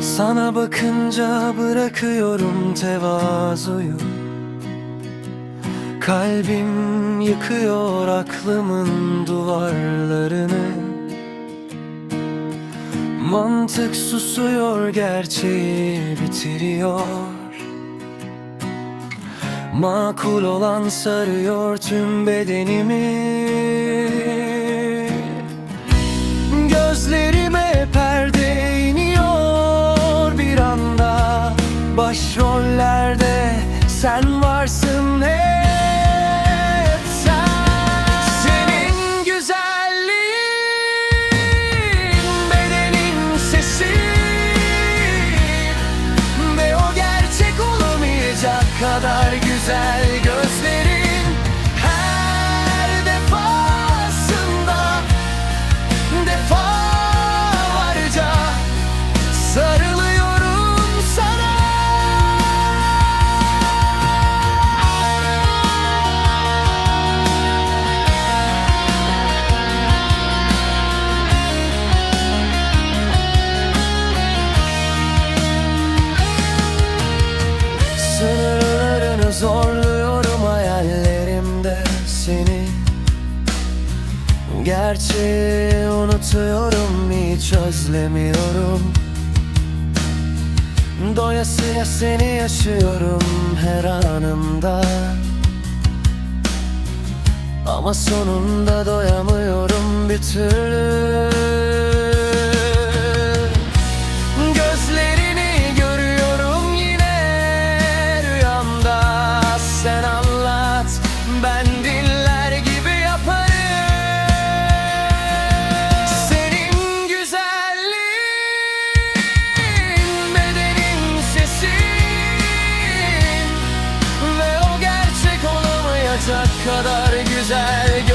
Sana bakınca bırakıyorum tevazuyu. Kalbim yıkıyor aklımın duvarlarını. Mantık susuyor gerçeği bitiriyor. Makul olan sarıyor tüm bedenimi kadar güzel gözlerin zorluyorum hayallerimde seni. Gerçeği unutuyorum hiç özlemiyorum. Doyasıya seni yaşıyorum her anımda. Ama sonunda doyamıyorum bir türlü olamayacak kadar güzel